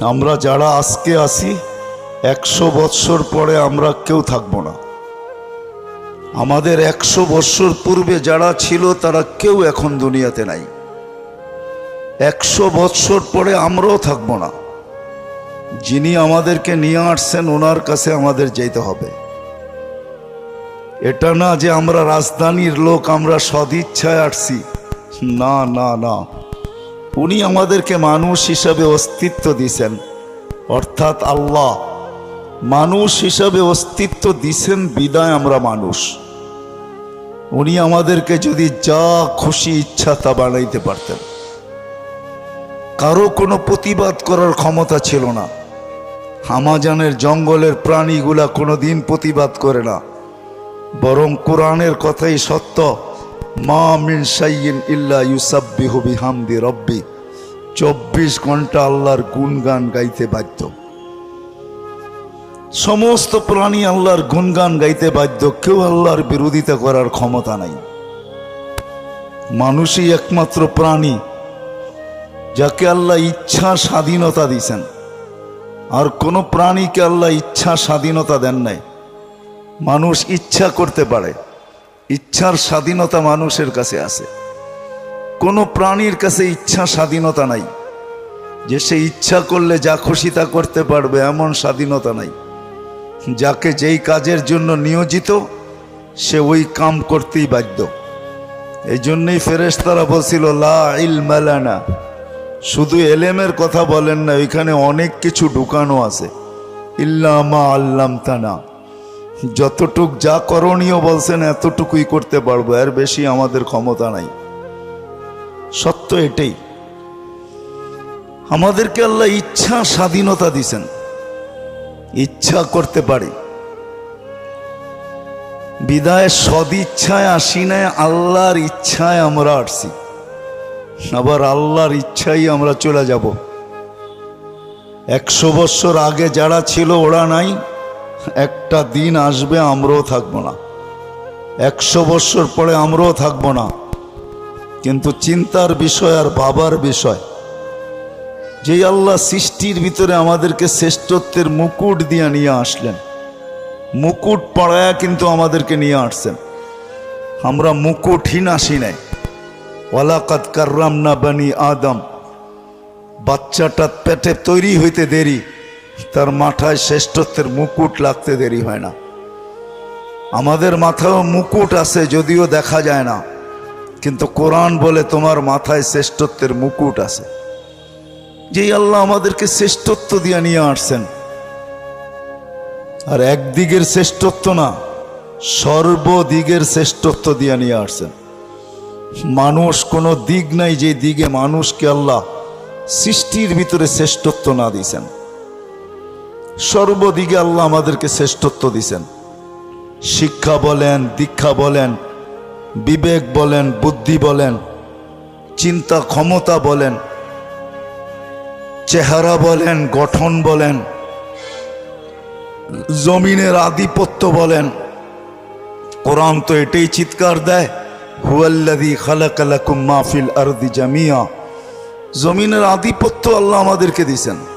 আমরা যারা আজকে আসি একশো বৎসর পরে আমরা কেউ থাকব না। আমাদের একশো বৎসর পূর্বে যারা ছিল, তারা কেউ এখন দুনিয়াতে নাই। একশো বৎসর পরে আমরাও থাকব না। যিনি আমাদেরকে নিয়ে আসছেন, ওনার কাছে আমাদের যেতে হবে। এটা না যে আমরা রাজধানীর লোক, আমরা সদিচ্ছায় আসছি। না না না। উনি আমাদেরকে মানুষ হিসাবে অস্তিত্ব দিছেন। অর্থাৎ আল্লাহ মানুষ হিসাবে অস্তিত্ব দিছেন, বিদায় আমরা মানুষ। উনি আমাদেরকে যদি যা খুশি ইচ্ছা তা বানাইতে পারতেন। কারও কোনো প্রতিবাদ করার ক্ষমতা ছিল না। হামাজানের জঙ্গলের প্রাণীগুলা কোনো দিন প্রতিবাদ করে না। বরং কোরআনের কথাই সত্য। চব্বিশ ঘণ্টা আল্লাহর গুণগান গাইতে বাধ্য। সমস্ত প্রাণী আল্লাহর গুণগান গাইতে বাধ্য, কেউ আল্লাহর বিরোধিতা করার ক্ষমতা নাই। মানুষই একমাত্র প্রাণী, যাকে আল্লাহ ইচ্ছা স্বাধীনতা দিছেন। আর কোনো প্রাণীকে আল্লাহ ইচ্ছা স্বাধীনতা দেন নাই। মানুষ ইচ্ছা করতে পারে। ইচ্ছার স্বাধীনতা মানুষের কাছে আছে। কোনো প্রাণীর কাছে ইচ্ছা স্বাধীনতা নাই। যে সে ইচ্ছা করলে যা খুশি তা করতে পারবে, এমন স্বাধীনতা নাই। যাকে যেই কাজের জন্য নিয়োজিত, সে ওই কাম করতেই বাধ্য। এই জন্যই ফেরেশতারা বলছিল, লা ইলমালানা শুধু এলেমের কথা বলেন না ওইখানে অনেক কিছু ঢুকানো আছে। ইল্লামা আল্লাম তানা যতটুক যা করণীয় বলছেন, এতটুকুই করতে পারব। এর বেশি আমাদের ক্ষমতা নাই। সত্য এটাই। আমাদেরকে আল্লাহ ইচ্ছা স্বাধীনতা দিছেন। ইচ্ছা করতে পারি। বিদায় সদিচ্ছায় আসি নাই আল্লাহর ইচ্ছায় আমরা আসছি। আবার আল্লাহর ইচ্ছাই আমরা চলে যাব। একশো বছর আগে যারা ছিল, ওরা নাই। একটা দিন আসবে আমরাও থাকব না। একশো বছর পরে আমরাও থাকব না। কিন্তু চিন্তার বিষয় আর বাবার বিষয় যে আল্লাহ সৃষ্টির ভিতরে আমাদেরকে শ্রেষ্ঠত্বের মুকুট দিয়ে নিয়ে আসলেন, মুকুট পড়ায়া কিন্তু আমাদেরকে নিয়ে আসছেন। আমরা মুকুটহীন আসি নাই। ওয়ালাকাত কার্রাম না বানি আদম বাচ্চাটা পেটে তৈরি হইতে দেরি তার মাথায় শ্রেষ্ঠত্বের মুকুট লাগতে দেরি হয় না। আমাদের মাথায়ও মুকুট আছে, যদিও দেখা যায় না। কিন্তু কোরআন বলে তোমার মাথায় শ্রেষ্ঠত্বের মুকুট আছে। যেই আল্লাহ আমাদেরকে শ্রেষ্ঠত্ব দিয়ে নিয়ে আসছেন। আর একদিকের শ্রেষ্ঠত্ব না, সর্বদিকের শ্রেষ্ঠত্ব দিয়ে নিয়ে আসছেন। মানুষ কোনো দিক নাই যে দিকে মানুষকে আল্লাহ সৃষ্টির ভিতরে শ্রেষ্ঠত্ব না দিছেন সর্বদিকে আল্লাহ আমাদেরকে শ্রেষ্ঠত্ব দিছেন। শিক্ষা বলেন, দীক্ষা বলেন, বিবেক বলেন, বুদ্ধি বলেন, চিন্তা ক্ষমতা বলেন, চেহারা বলেন, গঠন বলেন, জমিনের আধিপত্য বলেন। কোরআন তো এটাই চিৎকার দেয় হুয়াল্লাদি খালাকালাকুম মাহফিল আরদি জামিয়া। জমিনের আধিপত্য আল্লাহ আমাদেরকে দিছেন।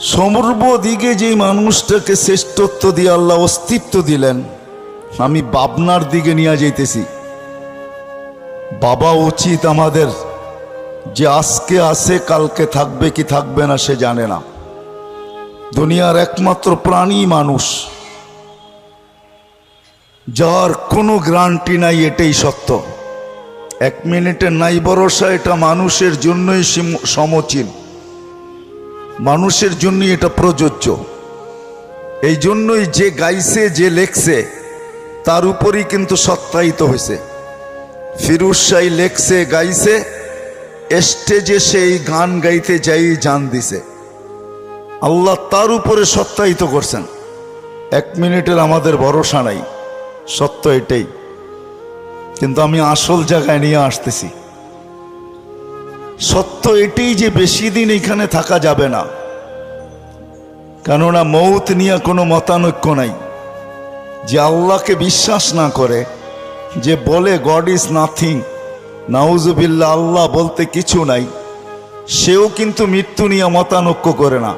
সমর্ব দিকে যে মানুষটাকে শ্রেষ্ঠত্ব দিয়ে আল্লাহ অস্তিত্ব দিলেন, আমি বাবনার দিকে নিয়ে যাইতেছি। বাবা উচিত আমাদের যে আজকে আসে কালকে থাকবে কি থাকবে না সে জানে না। দুনিয়ার একমাত্র প্রাণী মানুষ, যার কোনো গ্রান্টি নাই এটাই সত্য। এক মিনিটের নাই ভরসা, এটা মানুষের জন্যই সিম- সমচীন। মানুষের জন্যই এটা প্রযোজ্য। এই জন্যই যে গাইছে, যে লেখছে, তার উপরই কিন্তু সত্যায়িত হয়েছে। ফিরুজ শাহী লেখছে, গাইছে, স্টেজে সেই গান গাইতে যাই জান দিছে। আল্লাহ তার উপরে সত্যায়িত করছেন। এক মিনিটের আমাদের ভরসা নাই, সত্য এটাই। কিন্তু আমি আসল জায়গায় নিয়ে আসতেছি। সত্য এটাই যে বেশি দিন এখানে থাকা যাবে না। কেননা মৌত নিয়ে কোনো মতানৈক্য নাই। যে আল্লাহকে বিশ্বাস না করে, যে বলে গড ইজ নাথিং নাউজুবিল্লা আল্লাহ বলতে কিছু নাই, সেও কিন্তু মৃত্যু নিয়ে মতানৈক্য করে না।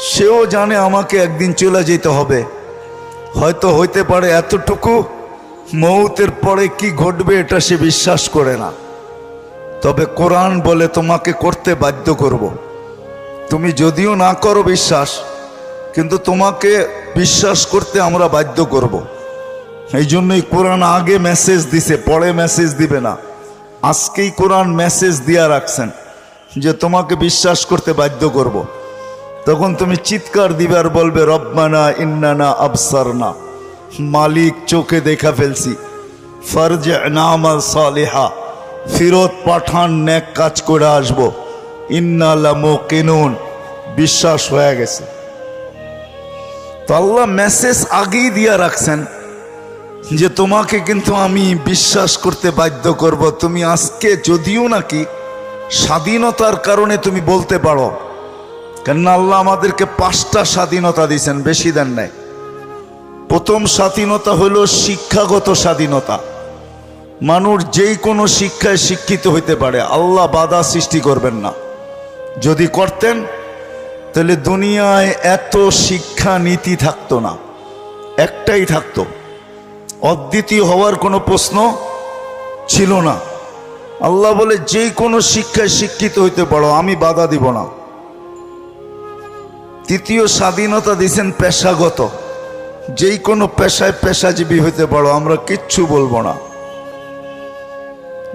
সেও জানে আমাকে একদিন চলে যেতে হবে। হয়তো হইতে পারে এতটুকু, মৌতের পরে কি ঘটবে এটা সে বিশ্বাস করে না। তবে কোরআন বলে তোমাকে করতে বাধ্য করব। তুমি যদিও না করো বিশ্বাস, কিন্তু তোমাকে বিশ্বাস করতে আমরা বাধ্য করব। এই জন্যই কোরআন আগে মেসেজ দিছে, পরে মেসেজ দিবে না আজকেই কোরআন মেসেজ দিয়া রাখছেন যে তোমাকে বিশ্বাস করতে বাধ্য করব। তখন তুমি চিৎকার দিবে আর বলবে, রব্বানা ইন্নানা আবসার না মালিক চোখে দেখা ফেলছি ফরজ নামাল সালেহা ফিরত পাঠান ন্যাক কাজ করে আসব। ইন্নালামো কেনুন বিশ্বাস হয়ে গেছে। তো আল্লাহ মেসেজ আগেই দিয়া রাখছেন যে, তোমাকে কিন্তু আমি বিশ্বাস করতে বাধ্য করব। তুমি আজকে যদিও নাকি স্বাধীনতার কারণে তুমি বলতে পারো, কেননা আল্লাহ আমাদেরকে পাঁচটা স্বাধীনতা দিয়েছেন, বেশি দেন নাই। প্রথম স্বাধীনতা হলো শিক্ষাগত স্বাধীনতা। মানুষ যেই কোনো শিক্ষায় শিক্ষিত হইতে পারে, আল্লাহ বাধা সৃষ্টি করবেন না। যদি করতেন, তাহলে দুনিয়ায় এত শিক্ষা নীতি থাকতো না। একটাই থাকতো। অদ্বিতীয় হওয়ার কোনো প্রশ্ন ছিল না। আল্লাহ বলে, যেই কোনো শিক্ষায় শিক্ষিত হইতে পারো, আমি বাধা দিব না। তৃতীয় স্বাধীনতা দিয়েছেন পেশাগত। যেই কোনো পেশায় পেশাজীবী হইতে পারো, আমরা কিচ্ছু বলব না।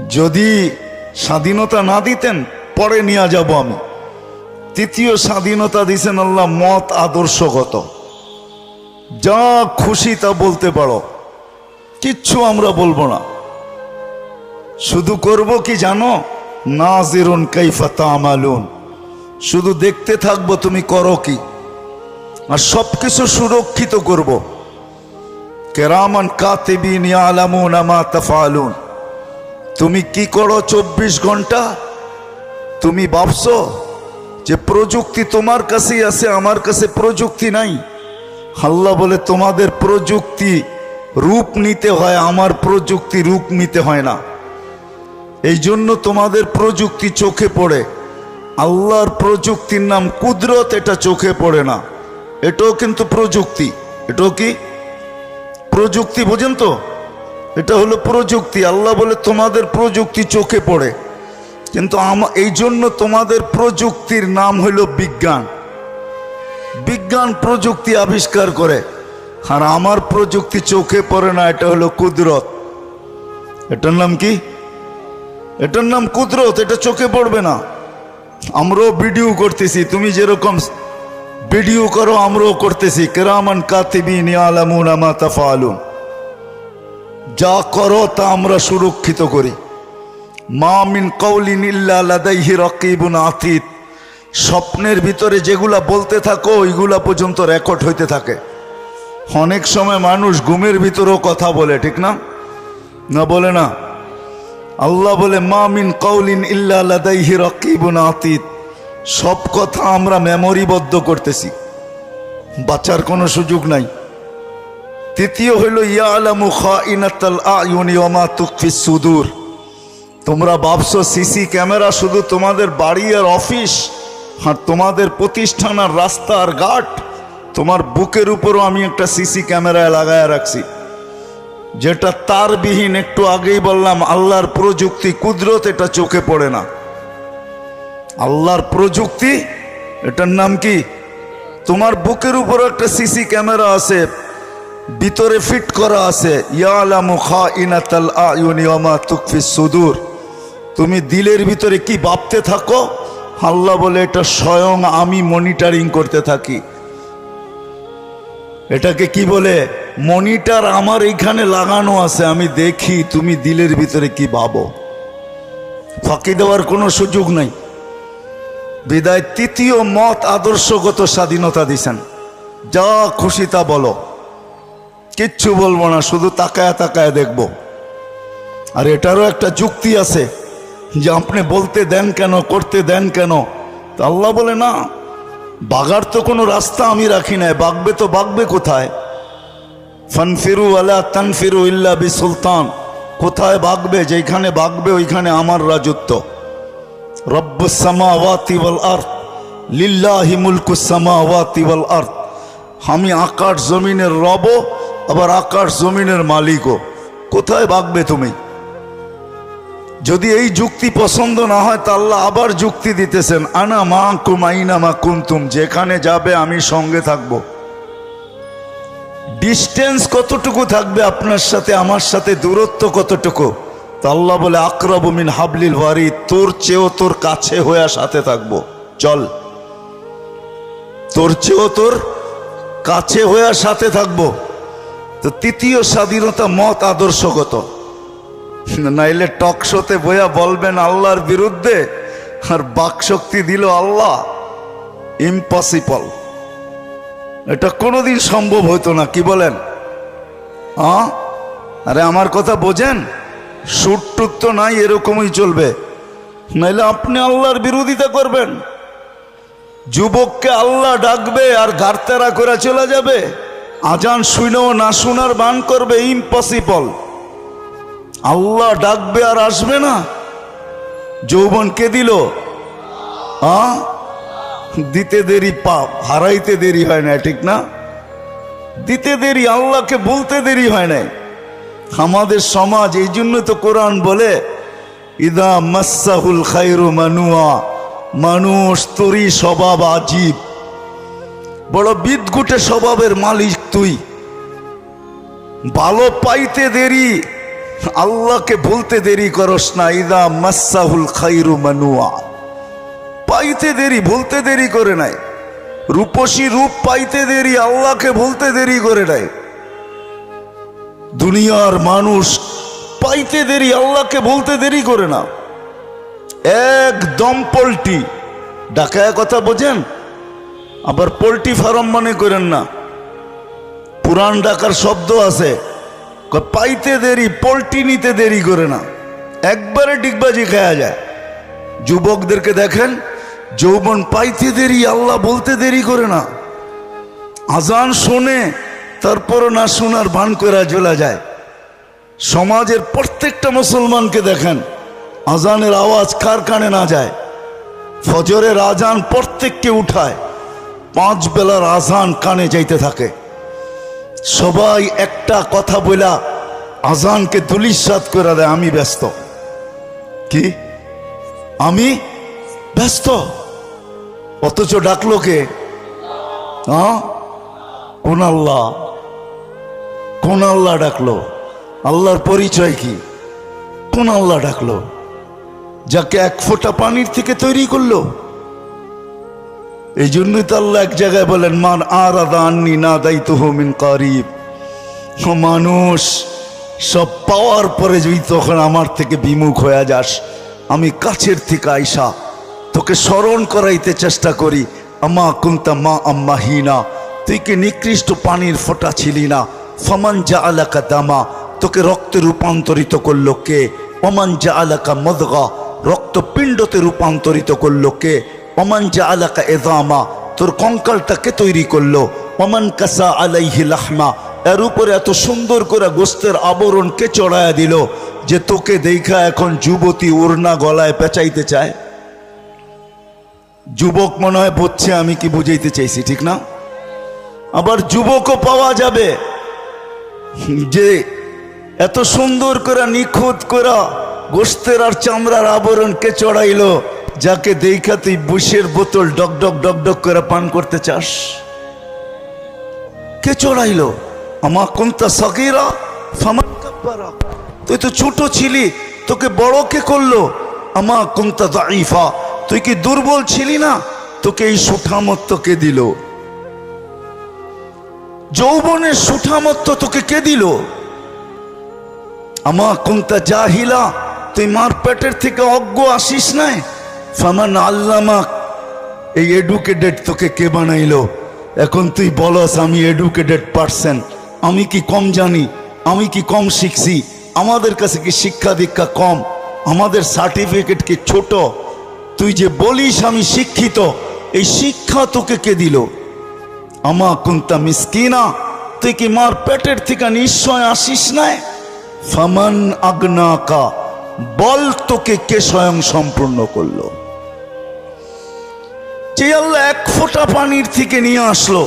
যদি স্বাধীনতা না দিতেন, পরে নিয়ে যাব আমি। তৃতীয় স্বাধীনতা দিছেন আল্লাহ, মত আদর্শগত। যা খুশি তা বলতে পারো, কিচ্ছু আমরা বলব না। শুধু করব কি জানো? না নাজিরুন কাইফা তামালুন। শুধু দেখতে থাকব তুমি করো কি। আর সব কিছু সুরক্ষিত করব। কেরামান কাতিবিন ইয়ালামুন মা তাফালুন তুমি কি করো চব্বিশ ঘণ্টা? তুমি ভাবছ যে প্রযুক্তি তোমার কাছেই আছে, আমার কাছে প্রযুক্তি নাই? আল্লাহ বলে, তোমাদের প্রযুক্তি রূপ নিতে হয়, আমার প্রযুক্তি রূপ নিতে হয় না। এই জন্য তোমাদের প্রযুক্তি চোখে পড়ে। আল্লাহর প্রযুক্তির নাম কুদরত, এটা চোখে পড়ে না। এটাও কিন্তু প্রযুক্তি। এটাও কি? প্রযুক্তি, বোঝেন তো? এটা হলো প্রযুক্তি। আল্লাহ বলে, তোমাদের প্রযুক্তি চোখে পড়ে। কিন্তু আম- এই জন্য তোমাদের প্রযুক্তির নাম হইল বিজ্ঞান। বিজ্ঞান প্রযুক্তি আবিষ্কার করে। আর আমার প্রযুক্তি চোখে পড়ে না, এটা হলো কুদরত। এটার নাম কি? এটার নাম কুদরত, এটা চোখে পড়বে না। আমরাও ভিডিও করতেছি, তুমি যেরকম ভিডিও করো, আমরাও করতেছি। কেরামান কাতিবিন ইয়ালামুন মা তাফালুন যা করো তা আমরা সুরক্ষিত করি। মা মিন কৌলিন ইল্লা রকিবুন আতীত। স্বপ্নের ভিতরে যেগুলা বলতে থাকো, ওইগুলা পর্যন্ত রেকর্ড হইতে থাকে। অনেক সময় মানুষ ঘুমের ভিতরেও কথা বলে, ঠিক না? না বলে না? আল্লাহ বলে, মা মিন কৌলিন ইল্লা লাদাইহি রকিবুন আতীত। সব কথা আমরা মেমোরিবদ্ধ করতেছি। বাঁচার কোনো সুযোগ নাই। তৃতীয় হইল, ইয়ালামু খাইনাতাল আয়ুনি ওয়া মা তুকফি সুদূর। তোমরা ভাবছ, সিসি ক্যামেরা শুধু তোমাদের বাড়ি আর অফিস, আর তোমাদের প্রতিষ্ঠান আর রাস্তা আর ঘাট? তোমার বুকের উপরও আমি একটা সিসি ক্যামেরায় লাগায় রাখছি। যেটা তারবিহীন, একটু আগেই বললাম, আল্লাহর প্রযুক্তি কুদরত, এটা চোখে পড়ে না। আল্লাহর প্রযুক্তি, এটার নাম কি? তোমার বুকের উপর একটা সিসি ক্যামেরা আছে। ভিতরে ফিট করা আছে সুদূর। তুমি দিলের ভিতরে কি ভাবতে থাকো? আল্লাহ বলে, এটা স্বয়ং আমি মনিটরিং করতে থাকি। এটাকে কি বলে? মনিটার আমার এইখানে লাগানো আছে, আমি দেখি তুমি দিলের ভিতরে কি ভাবো। ফাঁকি দেওয়ার কোনো সুযোগ নাই। বিদায়, তৃতীয় মত আদর্শগত স্বাধীনতা দিছেন। যা খুশি তা বলো। কিচ্ছু বলব না, শুধু তাকায় তাকায় দেখব। আর এটারও একটা যুক্তি আছে যে আপনি বলতে দেন কেন, করতে দেন কেন? তা আল্লাহ বলে, না, বাগার তো কোনো রাস্তা আমি রাখি নাই, বাগবে তো বাগবে কোথায়? ফানফিরু আলা তানফিরু ইল্লা বি সুলতান কোথায় বাগবে, যেখানে বাগবে ওইখানে আমার রাজত্ব। রব্বুস সামাওয়াতি ওয়াল আরদ, লিল্লাহি সামাওয়াতি ওয়াল আরদ। আমি আকাশ জমিনের রব আবার আকাশ জমিনের মালিকও। কোথায় ভাগবে তুমি? যদি এই যুক্তি পছন্দ না হয়, তা আল্লাহ আবার যুক্তি দিতেছেন, আনা মা কুম আইনা মা কুন্তুম, যেখানে যাবে আমি সঙ্গে থাকব। ডিস্টেন্স কতটুকু থাকবে আপনার সাথে, আমার সাথে, দূরত্ব কতটুকু? তা আল্লাহ বলে আক্রবমিন হাবলিল ওয়ারি তোর চেয়েও তোর কাছে হয়ে সাথে থাকব। চল। তোর চেয়েও তোর কাছে হয়ে সাথে থাকব। তো তৃতীয় স্বাধীনতা মত আদর্শগত। নাইলে টক শোতে বইয়া বলবেন আল্লাহর বিরুদ্ধে, আর বাকশক্তি দিল আল্লাহ। ইম্পসিবল এটা কোনোদিন সম্ভব হতো না, কি বলেন? আরে আমার কথা বোঝেন? সুট টুট তো নাই, এরকমই চলবে। নাইলে আপনি আল্লাহর বিরোধিতা করবেন। যুবককে আল্লাহ ডাকবে আর গার্তেরা করে চলে যাবে। আজান শুনেও না শোনার বান করবে ইম্পসিবল আল্লাহ ডাকবে আর আসবে না। যৌবন কে দিল? দিতে দেরি পাপ, হারাইতে দেরি হয় না, ঠিক না? দিতে দেরি, আল্লাহকে বলতে দেরি হয় না। আমাদের সমাজ এই জন্য তো কোরআন বলে, ইদা মাসাহুল খাইরু মানুয়া মানুষ তোরই স্বভাব আজীব বড় বিদগুটে স্বভাবের মালিক তুই। ভালো পাইতে দেরি, আল্লাহকে বলতে দেরি করস না, ইদা মাসাহুল খাইরু মানুয়া। পাইতে দেরি বলতে দেরি করে নাই। রূপসী রূপ পাইতে দেরি, আল্লাহকে বলতে দেরি করে নাই। দুনিয়ার মানুষ পাইতে দেরি, আল্লাহকে বলতে দেরি করে না। একদম পোল্ট্রি ডাকায় কথা বোঝেন? আবার পোলট্রি ফার্ম মনে করেন না। পুরান ডাকার শব্দ আছে। পাইতে দেরি, পোলট্রি নিতে দেরি করে না। একবারে ডিগবাজি খায়া যায়। যুবকদেরকে দেখেন, যৌবন পাইতে দেরি, আল্লাহ বলতে দেরি করে না। আজান শোনে, তারপরও না শোনার ভান করে চলে যায়। সমাজের প্রত্যেকটা মুসলমানকে দেখেন, আজানের আওয়াজ কার কানে না যায়। ফজরের আজান প্রত্যেককে উঠায়। পাঁচ বেলার আজান কানে যাইতে থাকে। সবাই একটা কথা বইলা আজানকে দুলিশাত করে দেয়, আমি ব্যস্ত। কি? আমি ব্যস্ত? অথচ ডাকলো কে? কোন আল্লাহ কোন আল্লাহ ডাকলো। আল্লাহর পরিচয় কি? কোন আল্লাহ ডাকলো। যাকে এক ফোঁটা পানির থেকে তৈরি করল। এই জন্যই তো আল্লাহ এক জায়গায় বলেন, মান আর আদান্নি না দায়িত্ব হোমিন কারিব মানুষ, সব পাওয়ার পরে যদি তখন আমার থেকে বিমুখ হয়ে যাস, আমি কাছের থেকে আইসা তোকে স্মরণ করাইতে চেষ্টা করি। আমা কুন্তা মা আম্মা হিনা, তুই কি নিকৃষ্ট পানির ফোঁটা ছিলি না? ফমান যা আলাকা দামা, তোকে রক্তে রূপান্তরিত করল কে? অমান যা আলাকা মদগা, রক্তপিণ্ডতে রূপান্তরিত করল কে? অমান যা আলাকা এদামা তোর কঙ্কালটাকে তৈরি করল। অমান কাসা আলাইহি লাহমা, এর উপরে এত সুন্দর করে গোস্তের আবরণ কে চড়ায়া দিল যে তোকে দেখা এখন যুবতী ওড়না গলায় পেঁচাইতে চায়। যুবক মনে হয় বুঝছে আমি কি বুঝাইতে চাইছি, ঠিক না? আবার যুবকও পাওয়া যাবে যে এত সুন্দর করে নিখুঁত করা গোস্তের আর চামড়ার আবরণকে চড়াইলো। যাকে দেখা তুই বুসের বোতল ডক ডক ডক ডক করে পান করতে চাস? কে চড়াইলো? আমা কোনটা সকিরা ফামান তুই তো ছোট ছিলি, তোকে বড় কে করল? আমা কোনটা দাইফা তুই কি দুর্বল ছিলি না? তোকে এই সুঠামত্ব কে দিল? যৌবনের সুঠামত্ব তোকে কে দিল? আমা কোনটা জাহিলা, তুই মার পেটের থেকে অজ্ঞ আসিস নাই? ফামান আল্লামা এই এডুকেটেড তোকে কে বানাইলো? এখন তুই বলস, আমি এডুকেটেড পারসন আমি কি কম জানি? আমি কি কম শিখছি? আমাদের কাছে কি শিক্ষা দীক্ষা কম? আমাদের সার্টিফিকেট কি ছোট? তুই যে বলিস, আমি শিক্ষিত। এই শিক্ষা তোকে কে দিল? আমা কুন্তা মিসকিনা, তুই কি মার পেটের থেকে নিশ্চয় আসিস নাই? ফামান আগ্নাকা, বল তোকে কে স্বয়ং সম্পূর্ণ করল? যে আল্লাহ এক ফোঁটা পানির থেকে নিয়ে আসলো।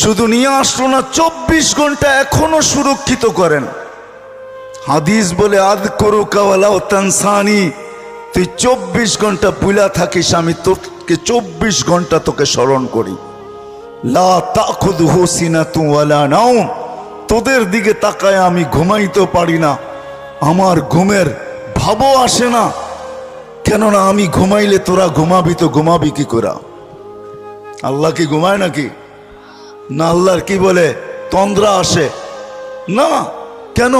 শুধু নিয়ে আসলো না, চব্বিশ ঘণ্টা এখনও সুরক্ষিত করেন। হাদিস বলে আদ করু কাওয়ালাও তানসানি, তুই চব্বিশ ঘণ্টা বুলা থাকিস, আমি তোকে চব্বিশ ঘণ্টা তোকে স্মরণ করি। লা তাখুদহু সিনাতু ওয়ালা নাউম তোদের দিকে তাকায় আমি ঘুমাইতে পারি না, আমার ঘুমের ভাবও আসে না। কেননা আমি ঘুমাইলে তোরা ঘুমাবি তো ঘুমাবি কি করা? আল্লাহ কি ঘুমায় নাকি? না আল্লাহর কি বলে? তন্দ্রা আসে। না, কেন?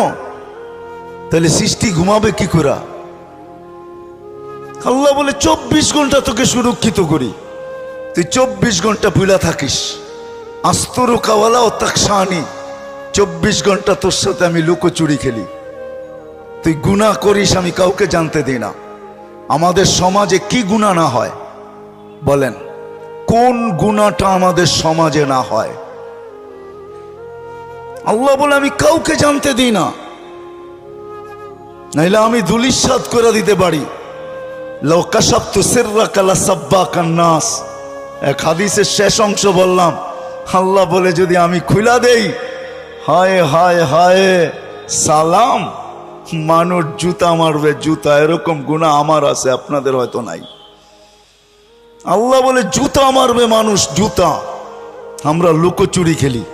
তাহলে সৃষ্টি ঘুমাবে কি করা? আল্লাহ বলে, চব্বিশ ঘণ্টা তোকে সুরক্ষিত করি। তুই চব্বিশ ঘণ্টা ভুলা থাকিস। আস্তরু কাওয়ালা ও তাকসানি চব্বিশ ঘণ্টা তোর সাথে আমি লুকোচুরি খেলি। তুই গুণা করিস, আমি কাউকে জানতে দিই না। আমাদের সমাজে কি গুণা না হয়? বলেন, কোন গুণাটা আমাদের সমাজে না হয়? আল্লাহ বলে, আমি কাউকে জানতে দিই না। নাইলে আমি দুলিশাদ করে দিতে পারি। লোকাশাপ্তু কালা সাব্বা কান্নাস এক হাদিসের শেষ অংশ বললাম, আল্লাহ বলে, যদি আমি খুলা দেই, হায় হায় হায়, সালাম। মানুষ জুতা মারবে, জুতা, এরকম গুণা আমার আছে, আপনাদের হয়তো নাই। আল্লাহ বলে, জুতা মারবে মানুষ, জুতা। আমরা লুকোচুরি খেলি।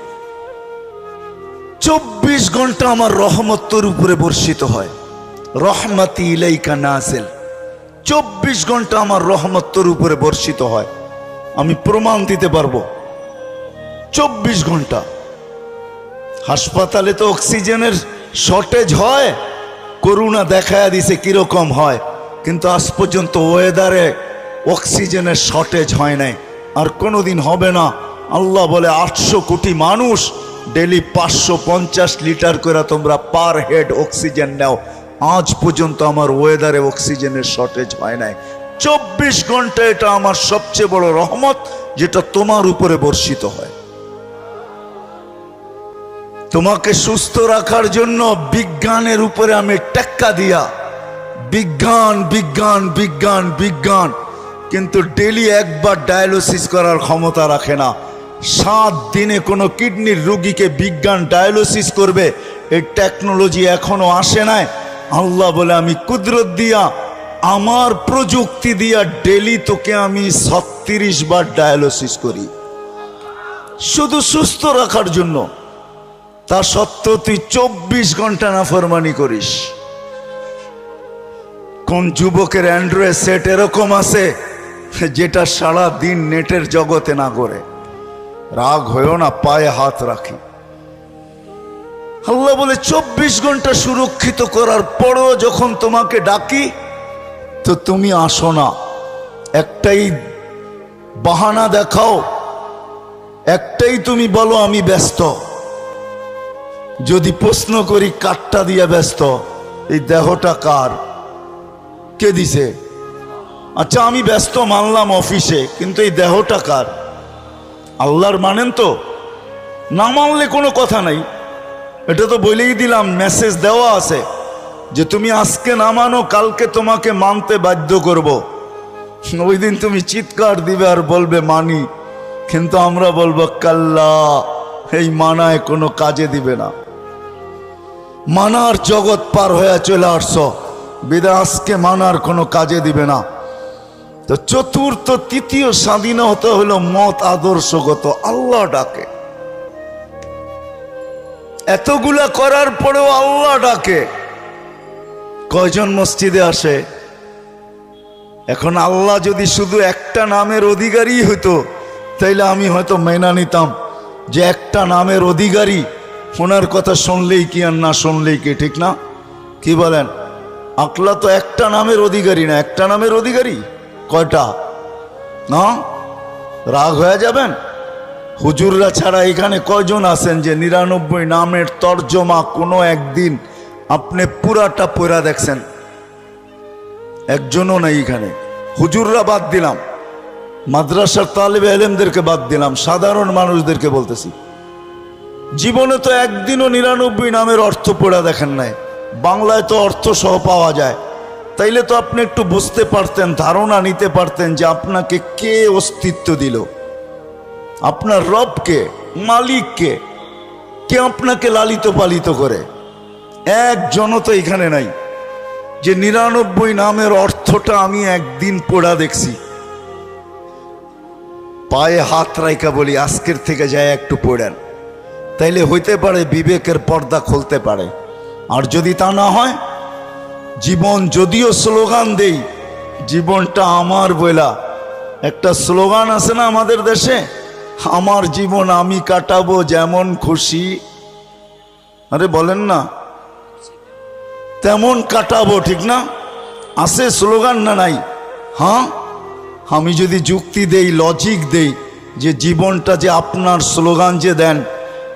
চব্বিশ ঘণ্টা আমার রহমত্তর উপরে বর্ষিত হয়। রহমাতি ইলাইকা নাজেল চব্বিশ ঘণ্টা আমার রহমত্তর উপরে বর্ষিত হয়। আমি প্রমাণ দিতে পারব। চব্বিশ ঘণ্টা। হাসপাতালে তো অক্সিজেনের শর্টেজ হয়। করুণা দেখায় দিছে কীরকম হয়। কিন্তু আজ পর্যন্ত ওয়েদারে অক্সিজেনের শর্টেজ হয় নাই। আর কোনোদিন হবে না। আল্লাহ বলে, আটশো কোটি মানুষ ডেলি পাঁচশো পঞ্চাশ লিটার করে তোমরা পার হেড অক্সিজেন নাও। আজ পর্যন্ত আমার ওয়েদারে অক্সিজেনের শর্টেজ হয় নাই। চব্বিশ ঘণ্টা এটা আমার সবচেয়ে বড় রহমত, যেটা তোমার উপরে বর্ষিত হয়। তোমাকে সুস্থ রাখার জন্য বিজ্ঞানের উপরে আমি টেক্কা দিয়া, বিজ্ঞান বিজ্ঞান বিজ্ঞান বিজ্ঞান, কিন্তু ডেলি একবার ডায়ালিসিস করার ক্ষমতা রাখে না। সাত দিনে কোনো কিডনির রুগীকে বিজ্ঞান ডায়ালিসিস করবে, এই টেকনোলজি এখনও আসে নাই। আল্লাহ বলে, আমি কুদরত দিয়া, আমার প্রযুক্তি দিয়া ডেলি তোকে আমি ছত্রিশ বার ডায়ালিসিস করি। শুধু সুস্থ রাখার জন্য তা সত্ত্বেও তুই চব্বিশ ঘণ্টা নাফরমানি করিস। কোন যুবকের অ্যান্ড্রয়েড সেট এরকম আছে যেটা সারা দিন নেটের জগতে না করে রাগ হয়েও না, পায়ে হাত রাখি। আল্লাহ বলে, চব্বিশ ঘণ্টা সুরক্ষিত করার পরও যখন তোমাকে ডাকি, তো তুমি আসো না। একটাই বাহানা দেখাও, একটাই তুমি বলো, আমি ব্যস্ত। যদি প্রশ্ন করি, কাঠটা দিয়ে ব্যস্ত, এই দেহটা কার? কে দিছে? আচ্ছা আমি ব্যস্ত মানলাম অফিসে, কিন্তু এই দেহটা কার? আল্লাহর মানেন তো? না মানলে কোনো কথা নাই। এটা তো বলেই দিলাম মেসেজ দেওয়া আছে, যে তুমি আজকে না মানো, কালকে তোমাকে মানতে বাধ্য করব। ওই দিন তুমি চিৎকার দিবে আর বলবে, মানি। কিন্তু আমরা বলব, কাল্লা। এই মানায় কোনো কাজে দিবে না। মানার জগৎ পার হয়ে চলে আসছ। বিদা মানার কোনো কাজে দিবে না। তো চতুর্থ, তৃতীয় স্বাধীনতা হলো মত আদর্শগত, আল্লাহ ডাকে। এতগুলা করার পরেও আল্লাহ ডাকে। কয়জন মসজিদে আসে? এখন আল্লাহ যদি শুধু একটা নামের অধিকারী হতো তাইলে আমি হয়তো মেনা নিতাম যে একটা নামের অধিকারী ওনার কথা শুনলেই কি আর না শুনলেই কি, ঠিক না? কি বলেন? আকলা তো একটা নামের অধিকারী না, একটা নামের অধিকারী? কয়টা? না? রাগ হয়ে যাবেন? হুজুররা ছাড়া এখানে কয়জন আছেন যে নিরানব্বই নামের তর্জমা কোনো একদিন আপনি পুরাটা পড়া দেখছেন? একজনও নাই এখানে। হুজুররা বাদ দিলাম। মাদ্রাসার তালেবে এলেমদেরকে বাদ দিলাম। সাধারণ মানুষদেরকে বলতেছি। জীবনে তো একদিনও নিরানব্বই নামের অর্থ পড়া দেখেন নাই। বাংলায় তো অর্থ সহ পাওয়া যায়। তাইলে তো আপনি একটু বুঝতে পারতেন, ধারণা নিতে পারতেন যে আপনাকে কে অস্তিত্ব দিল। আপনার রবকে মালিককে কে? আপনাকে লালিত পালিত করে? একজনও তো এখানে নাই। যে নিরানব্বই নামের অর্থটা আমি একদিন পড়া দেখছি। পায়ে হাত রাইকা বলি, আজকের থেকে যায় একটু পড়েন। তাইলে হইতে পারে বিবেকের পর্দা খুলতে পারে। আর যদি তা না হয়, জীবন যদিও স্লোগান দেই, জীবনটা আমার বইলা। একটা স্লোগান আছে না আমাদের দেশে? আমার জীবন আমি কাটাবো যেমন খুশি। আরে বলেন না, তেমন কাটাবো, ঠিক না? আছে স্লোগান না নাই? হ্যাঁ? আমি যদি যুক্তি দেই লজিক দেই, যে জীবনটা যে আপনার স্লোগান যে দেন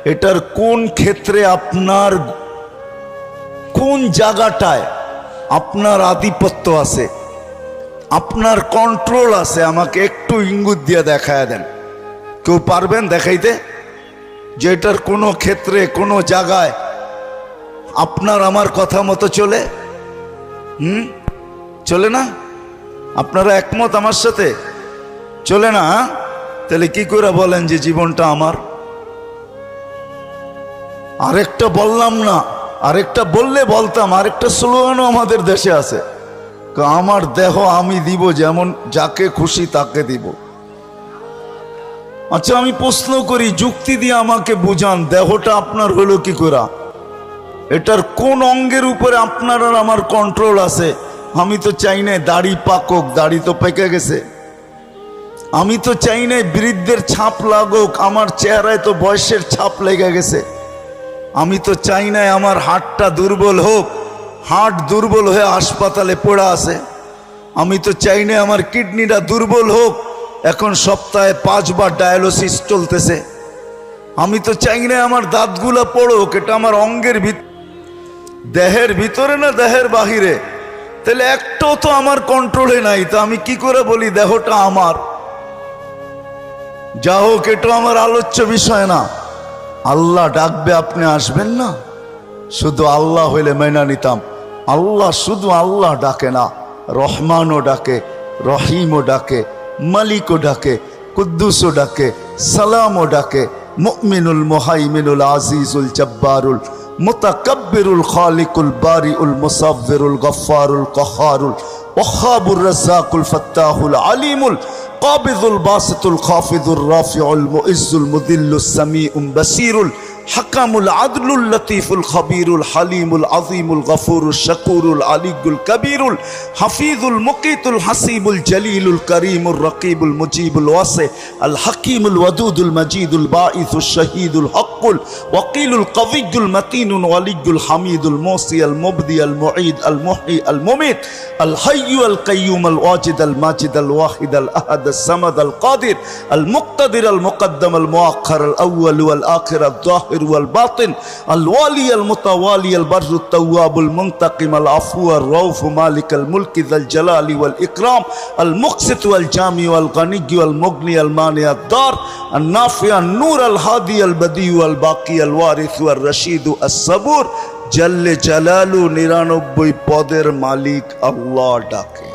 এটার কোন ক্ষেত্রে আপনার, কোন জায়গাটায় আপনার আধিপত্য আছে? আপনার কন্ট্রোল আছে, আমাকে একটু ইঙ্গুত দিয়ে দেখায় দেন। কেউ পারবেন দেখাইতে? যে এটার কোনো ক্ষেত্রে, কোনো জায়গায় আপনার আমার কথা মতো চলে? হুম? চলে না? আপনারা একমত আমার সাথে? চলে না হ্যাঁ? তাহলে কি করে বলেন যে জীবনটা আমার? আরেকটা বললাম না, আরেকটা বললে বলতাম, আরেকটা স্লোগানও আমাদের দেশে আছে। আমার দেহ আমি দিব যেমন যাকে খুশি তাকে দিব। আচ্ছা আমি প্রশ্ন করি, যুক্তি দিয়ে আমাকে বুঝান, দেহটা আপনার হলো কি করা? এটার কোন অঙ্গের উপরে আপনার আর আমার কন্ট্রোল আছে? আমি তো চাই না দাড়ি পাকক দাড়ি তো পেকে গেছে। আমি তো চাই না বৃদ্ধের ছাপ লাগুক, আমার চেহারায় তো বয়সের ছাপ লেগে গেছে। আমি তো চাই না আমার হাটটা দুর্বল হোক, হাট দুর্বল হয়ে হাসপাতালে পড়া আছে। আমি তো চাই না আমার কিডনিটা দুর্বল হোক, এখন সপ্তাহে পাঁচবার ডায়ালিসিস চলতেছে। আমি তো চাই না আমার দাঁতগুলো পড়ুক, এটা আমার অঙ্গের দেহের ভিতরে না দেহের বাহিরে? তাহলে একটাও তো আমার কন্ট্রোলে নাই, তো আমি কি করে বলি দেহটা আমার? যা হোক, এটা আমার আলোচ্য বিষয় না। আল্লাহ ডাকবে, আপনি আসবেন না? শুধু আল্লাহ হইলে মেনা নিতাম। আল্লাহ শুধু আল্লাহ ডাকে না, রহমানও ডাকে, রহিমও ডাকে, মালিকও ডাকে, কুদ্দুসও ডাকে, সালামও ডাকে। মুমিনুল মোহাইমিনুল আজিজুল জব্বারুল, মুতাকাব্বিরুল খালিকুল বারিউল মুসাব্বিরুল গফফারুল কহারুল, ওয়াহাবুর রাজ্জাকুল ফাত্তাহুল আলিমুল قابض الباسط الخافض الرافع المؤز المذل السميع بصير الحكم العدل اللطيف الخبير الحليم العظيم الغفور الشكور العلي الكبير الحفيظ المقيت الحسيب الجليل الكريم الرقيب المجيب الواسع الحكيم الودود المجيد الباعث الشهيد الحق الوقيل القوي المتين الولي الحميد الموصي المبدي المعيد المحيي المميت الحي القيوم الواجد الماجد الواحد الأحد الصمد القادر المقتدر المقدم المؤخر الأول والآخر الظاهر والباطن الوالي المتوالي البر التواب المنتقم العفو الرؤوف مالك الملك ذا الجلال والإكرام المقسط والجامع والغني والمغني المانع الدار النافع النور الهادي البديع রশিদু আসবুর জালালু নিরানব্বই পদের মালিক আল্লাহ ডাকে।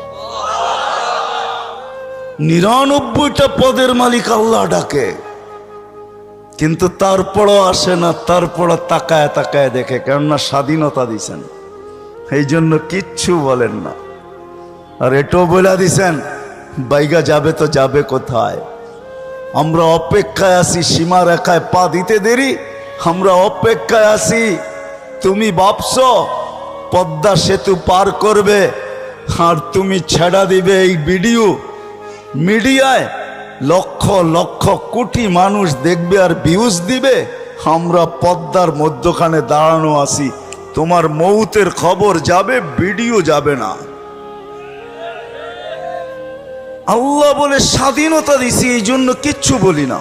নিরানব্বইটা পদের মালিক আল্লাহ ডাকে। কিন্তু তারপরও আসে না তারপর তাকায় তাকায় দেখে, কেননা স্বাধীনতা দিছেন। এই জন্য কিচ্ছু বলেন না। আর এটাও বলে দিছেন, বাইগা যাবে তো যাবে কোথায়? আমরা অপেক্ষায় আছি, সীমা রেখায় পা দিতে দেরি। আমরা অপেক্ষায় আছি, তুমি ভাবছ, পদ্মা সেতু পার করবে আর তুমি ছেড়া দিবে এই ভিডিও মিডিয়ায় লক্ষ লক্ষ কোটি মানুষ দেখবে আর ভিউজ দিবে। আমরা পদ্মার মধ্যখানে দাঁড়ানো আছি। তোমার মৌতের খবর যাবে ভিডিও যাবে না। আল্লাহ বলে স্বাধীনতা দিছি এই জন্য কিচ্ছু বলি না।